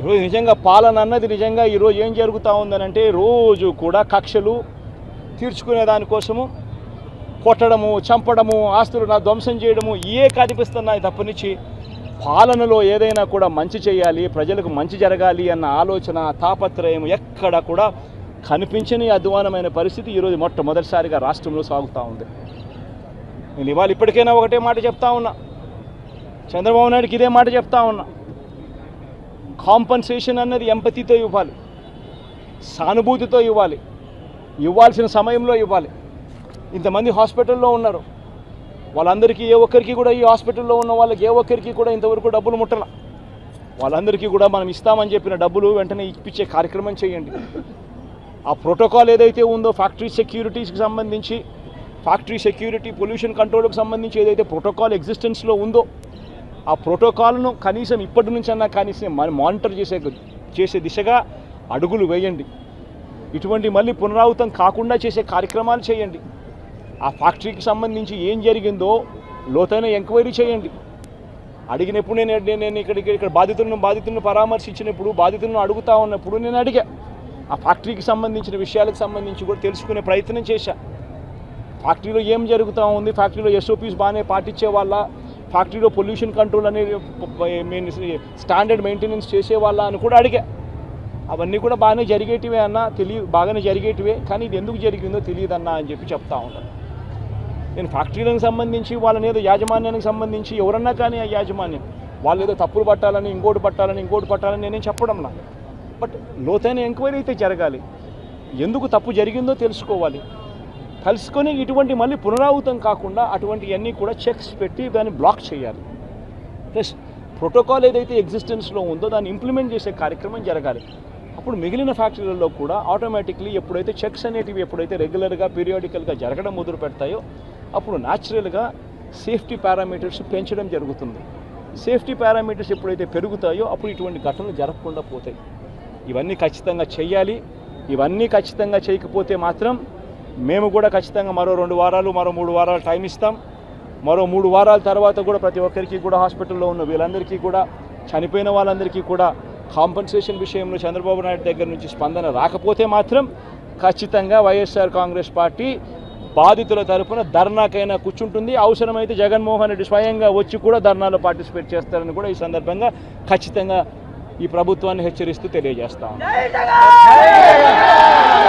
ఈరోజు నిజంగా పాలన అన్నది నిజంగా ఈరోజు ఏం జరుగుతూ ఉందనంటే రోజు కూడా కక్షలు తీర్చుకునే దానికోసము కొట్టడము చంపడము ఆస్తులు నా ధ్వంసం చేయడము ఏ కనిపిస్తున్నాయి తప్పనిచ్చి. పాలనలో ఏదైనా కూడా మంచి చేయాలి ప్రజలకు మంచి జరగాలి అన్న ఆలోచన తాపత్రయం ఎక్కడ కూడా కనిపించని అధ్వానమైన పరిస్థితి ఈరోజు మొట్టమొదటిసారిగా రాష్ట్రంలో సాగుతూ ఉంది. నేను ఇవాళ ఇప్పటికైనా ఒకటే మాట చెప్తా ఉన్నా. చంద్రబాబు నాయుడుకి ఇదే మాట చెప్తా ఉన్నా. కాంపన్సేషన్ అన్నది ఎంపతితో ఇవ్వాలి సానుభూతితో ఇవ్వాలి ఇవ్వాల్సిన సమయంలో ఇవ్వాలి. ఇంతమంది హాస్పిటల్లో ఉన్నారు. వాళ్ళందరికీ ఏ ఒక్కరికి కూడా ఈ హాస్పిటల్లో ఉన్న వాళ్ళకి ఏ ఒక్కరికి కూడా ఇంతవరకు డబ్బులు ముట్టల. వాళ్ళందరికీ కూడా మనం ఇస్తామని చెప్పిన డబ్బులు వెంటనే ఇప్పించే కార్యక్రమం చేయండి. ఆ ప్రోటోకాల్ ఏదైతే ఉందో ఫ్యాక్టరీ సెక్యూరిటీస్కి సంబంధించి ఫ్యాక్టరీ సెక్యూరిటీ పొల్యూషన్ కంట్రోల్కి సంబంధించి ఏదైతే ప్రోటోకాల్ ఎగ్జిస్టెన్స్లో ఉందో ఆ ప్రోటోకాల్ను కనీసం ఇప్పటి నుంచి అన్నా కనీసం మానిటర్ చేసే చేసే దిశగా అడుగులు వేయండి. ఇటువంటి మళ్ళీ పునరావృతం కాకుండా చేసే కార్యక్రమాలు చేయండి. ఆ ఫ్యాక్టరీకి సంబంధించి ఏం జరిగిందో లోతైన ఎంక్వైరీ చేయండి. అడిగినప్పుడు నేను నేను- నేను ఇక్కడికి ఇక్కడ బాధితులను బాధితులను పరామర్శించినప్పుడు బాధితులను అడుగుతా ఉన్నప్పుడు నేను అడిగా. ఆ ఫ్యాక్టరీకి సంబంధించిన విషయాలకు సంబంధించి కూడా తెలుసుకునే ప్రయత్నం చేశా. ఫ్యాక్టరీలో ఏం జరుగుతూ ఉంది? ఫ్యాక్టరీలో ఎస్ఓపీస్ బాగానే పాటించే వాళ్ళ ఫ్యాక్టరీలో పొల్యూషన్ కంట్రోల్ అనేది మెయిన్ స్టాండర్డ్ మెయింటెనెన్స్ చేసే వాళ్ళ అని కూడా అడిగా. అవన్నీ కూడా బాగానే జరిగేటివే అన్న తెలియ బాగానే జరిగేటివే కానీ ఇది ఎందుకు జరిగిందో తెలియదన్నా అని చెప్పి చెప్తా ఉంటాను నేను ఫ్యాక్టరీలకు సంబంధించి వాళ్ళని ఏదో యాజమాన్యానికి సంబంధించి ఎవరన్నా కానీ ఆ యాజమాన్యం వాళ్ళు ఏదో తప్పులు పట్టాలని ఇంకోటి పట్టాలని ఇంకోటి పట్టాలని నేనేం చెప్పడం నా బట్ లోతైన ఎంక్వైరీ అయితే జరగాలి. ఎందుకు తప్పు జరిగిందో తెలుసుకోవాలి. కలుసుకొని ఇటువంటి మళ్ళీ పునరావృతం కాకుండా అటువంటివన్నీ కూడా చెక్స్ పెట్టి దాన్ని బ్లాక్ చేయాలి. ప్లస్ ప్రోటోకాల్ ఏదైతే ఎగ్జిస్టెన్స్లో ఉందో దాన్ని ఇంప్లిమెంట్ చేసే కార్యక్రమం జరగాలి. అప్పుడు మిగిలిన ఫ్యాక్టరీలలో కూడా ఆటోమేటిక్లీ ఎప్పుడైతే చెక్స్ అనేటివి ఎప్పుడైతే రెగ్యులర్గా పీరియాడికల్గా జరగడం మొదలు పెడతాయో అప్పుడు న్యాచురల్గా సేఫ్టీ పారామీటర్స్ పెంచడం జరుగుతుంది. సేఫ్టీ పారామీటర్స్ ఎప్పుడైతే పెరుగుతాయో అప్పుడు ఇటువంటి ఘటనలు జరగకుండా పోతాయి. ఇవన్నీ ఖచ్చితంగా చేయాలి. ఇవన్నీ ఖచ్చితంగా చేయకపోతే మాత్రం మేము కూడా ఖచ్చితంగా మరో రెండు వారాలు మరో మూడు వారాలు టైం ఇస్తాం. మరో మూడు వారాల తర్వాత కూడా ప్రతి ఒక్కరికి కూడా హాస్పిటల్లో ఉన్న వీళ్ళందరికీ కూడా చనిపోయిన వాళ్ళందరికీ కూడా కాంపన్సేషన్ విషయంలో చంద్రబాబు నాయుడు దగ్గర నుంచి స్పందన రాకపోతే మాత్రం ఖచ్చితంగా వైఎస్ఆర్ కాంగ్రెస్ పార్టీ బాధితుల తరఫున ధర్నాకైనా కూర్చుంటుంది. అవసరమైతే జగన్మోహన్ రెడ్డి స్వయంగా వచ్చి కూడా ధర్నాలో పార్టిసిపేట్ చేస్తారని కూడా ఈ సందర్భంగా ఖచ్చితంగా ఈ ప్రభుత్వాన్ని హెచ్చరిస్తూ తెలియజేస్తాం